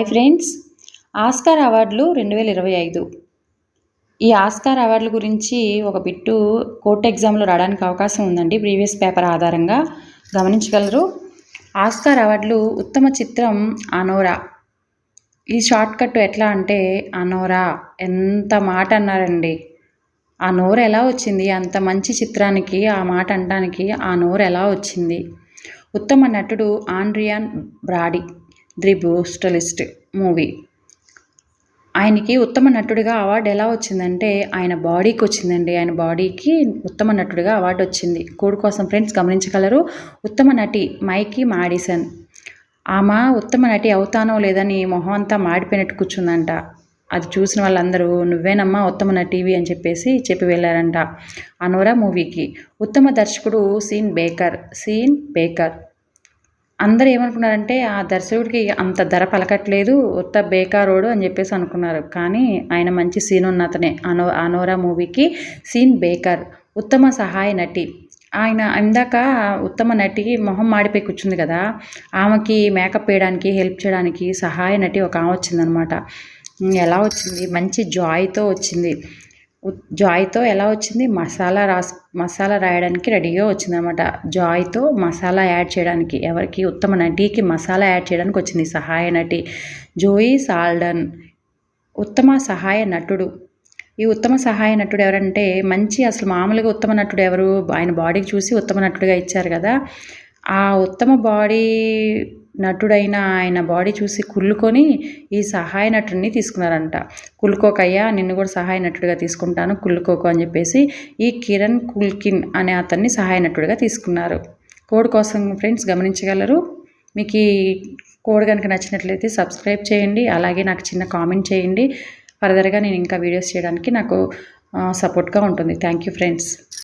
Hi friends Oscar అవార్డులు రెండు వేల ఇరవై ఐదు. ఈ ఆస్కార్ అవార్డుల గురించి ఒక బిట్టు కోర్టు ఎగ్జామ్లో రావడానికి అవకాశం ఉందండి ప్రీవియస్ పేపర్ ఆధారంగా. గమనించగలరు ఆస్కార్ అవార్డులు ఉత్తమ చిత్రం అనోరా. ఈ షార్ట్ కట్ ఎట్లా అంటే అనోరా ఎంత మాట అన్నారండి. ఆ నోరు ఎలా వచ్చింది అంత మంచి చిత్రానికి ఆ మాట అనడానికి ఆ నోరు ఎలా వచ్చింది. ఉత్తమ నటుడు Adrien Brody. The Brutalist movie. ఆయనకి ఉత్తమ నటుడిగా అవార్డు ఎలా వచ్చిందంటే ఆయన బాడీకి వచ్చిందండి. ఆయన బాడీకి ఉత్తమ నటుడిగా అవార్డు వచ్చింది. కోడి కోసం ఫ్రెండ్స్ గమనించగలరు. ఉత్తమ నటి మైకీ మాడిసన్. ఆమె ఉత్తమ నటి అవుతానో లేదని మొహం అంతా మాడిపోయినట్టు కూర్చుందంట. అది చూసిన వాళ్ళందరూ నువ్వేనమ్మా ఉత్తమ నటివి అని చెప్పేసి చెప్పి వెళ్ళారంట అనోరా మూవీకి. ఉత్తమ దర్శకుడు సీన్ బేకర్. Scene baker. అందరూ ఏమనుకున్నారంటే ఆ దర్శకుడికి అంత ధర పలకట్లేదు ఉత్త బేకారోడు అని చెప్పేసి అనుకున్నారు. కానీ ఆయన మంచి సీన్ ఉన్న అతనే అనో అనోరా మూవీకి సీన్ బేకర్ ఉత్తమ సహాయ నటి. ఆయన ఇందాక ఉత్తమ నటి మొహం మాడిపోయి కూర్చుంది కదా ఆమెకి మేకప్ వేయడానికి హెల్ప్ చేయడానికి సహాయ నటి ఒక ఆమె వచ్చిందనమాట. ఎలా వచ్చింది? మంచి జాయ్తో వచ్చింది. జాయ్తో ఎలా వచ్చింది? మసాలా రాస్ మసాలా రాయడానికి రెడీగా వచ్చిందనమాట జాయ్తో మసాలా యాడ్ చేయడానికి ఎవరికి ఉత్తమ నటికి మసాలా యాడ్ చేయడానికి వచ్చింది. సహాయ నటి జోయి సాల్డన్ ఉత్తమ సహాయ నటుడు. ఈ ఉత్తమ సహాయ నటుడు ఎవరంటే మంచి అసలు మామూలుగా ఉత్తమ నటుడు ఎవరు? ఆయన బాడీకి చూసి ఉత్తమ నటుడుగా ఇచ్చారు కదా. ఆ ఉత్తమ బాడీ నటుడైన ఆయన బాడీ చూసి కుళ్ళుకొని ఈ సహాయ నటుడిని తీసుకున్నారంట. కుళ్ళుకోకయ్యా నిన్ను కూడా సహాయ నటుడిగా తీసుకుంటాను కుళ్ళుకోకు అని చెప్పేసి ఈ కిరణ్ కుల్కిన్ అనే అతన్ని సహాయ నటుడిగా తీసుకున్నారు. కోడ్ కోసం ఫ్రెండ్స్ గమనించగలరు. మీకు ఈ కోడ్ కనుక నచ్చినట్లయితే సబ్స్క్రైబ్ చేయండి అలాగే నాకు చిన్న కామెంట్ చేయండి. ఫర్దర్గా నేను ఇంకా వీడియోస్ చేయడానికి నాకు సపోర్ట్గా ఉంటుంది. Thank you friends.